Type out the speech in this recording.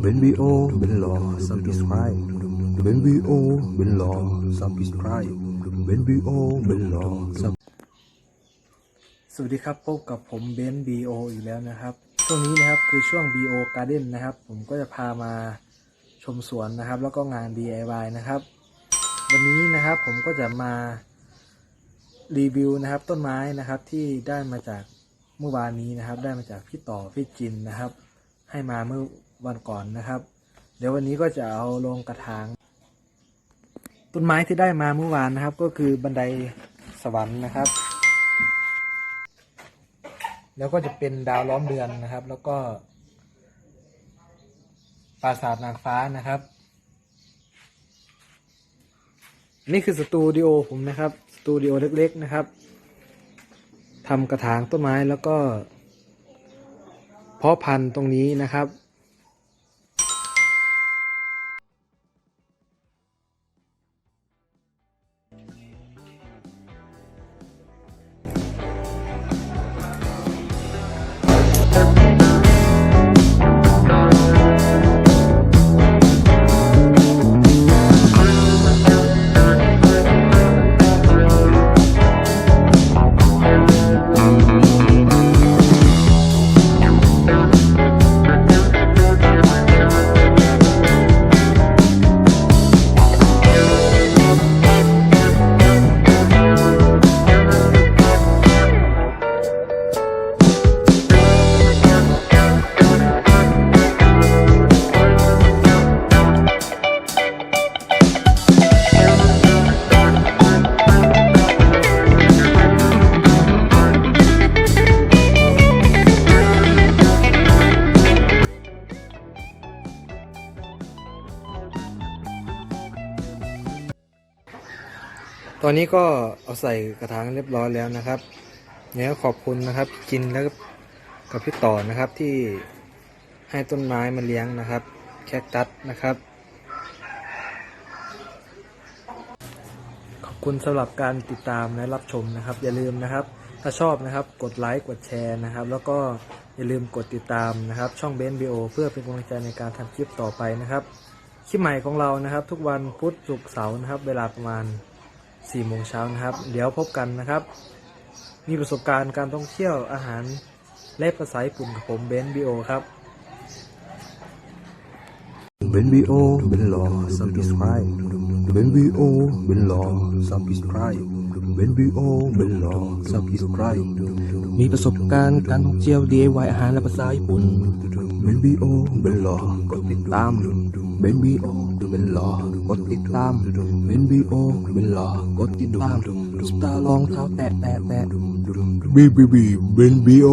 เบนบีโอเบนลอซับสไครเบนบีโอเบนลอซับสไครเบนบีโอเบนลอซับสวัสดีครับพบกับผมเบนซ์ BO อีกแล้วนะครับ ช่วงนี้นะครับคือช่วง BO Garden นะครับ ผมก็จะพามาชมสวนนะครับ แล้วก็งาน DIY นะครับ วันนี้นะครับผมก็จะมารีวิวนะครับ ต้นไม้นะครับที่ได้มาจากเมื่อวานนี้นะครับ ได้มาจากพี่ต่อพี่จินนะครับ ให้มาเมื่อ วันก่อนนะครับ เดี๋ยววันนี้ก็จะเอาลงกระถาง ต้นไม้ที่ได้มาเมื่อวานนะครับ ก็คือบันไดสวรรค์นะครับ แล้วก็จะเป็นดาวล้อมเดือนนะครับ แล้วก็ปราสาทนางฟ้านะครับ นี่คือสตูดิโอผมนะครับ สตูดิโอเล็กๆนะครับทำกระถางต้นไม้แล้วก็เพาะพันธุ์ตรงนี้นะครับ อนนี้ก็เอาใส่กระถางเรียบร้อยแล้วนะครับเนี่ยขอบคุณนะครับจินแล้วก็กับพี่ต่อนะครับที่ให้ต้นไม้มาเลี้ยงนะครับ แคคตัสนะครับ ขอบคุณสำหรับการติดตามและรับชมนะครับ อย่าลืมนะครับ ถ้าชอบนะครับกดไลค์กดแชร์นะครับ แล้วก็อย่าลืมกดติดตามนะครับ ช่องเบนบีโอเพื่อเป็นกำลังใจในการทำคลิปต่อไปนะครับคลิปใหม่ของเรานะครับ ทุกวันพุธศุกร์เสาร์นะครับ เวลาประมาณ 4โมงเช้านะครับ เดี๋ยวพบกันนะครับ มีประสบการณ์การท่องเที่ยวอาหารและภาษาญี่ปุ่นกับผมเบนบีโอครับเบนบีโอเบนลอซับสไครเบนบีโอเบนลอซับสไครเบนบีโอเบนลอซับสไครมีประสบการณ์การท่องเที่ยว DIY อาหารและภาษาญี่ปุ่นเบนบีโอเบนลอกดติดตามเบนบีโอ เป็นลอกดติดตามเบนบีโอเบนลอกดติดตามสตาร์ลองเท้าแตะแตะแตะบีบีบีเบนบีโอ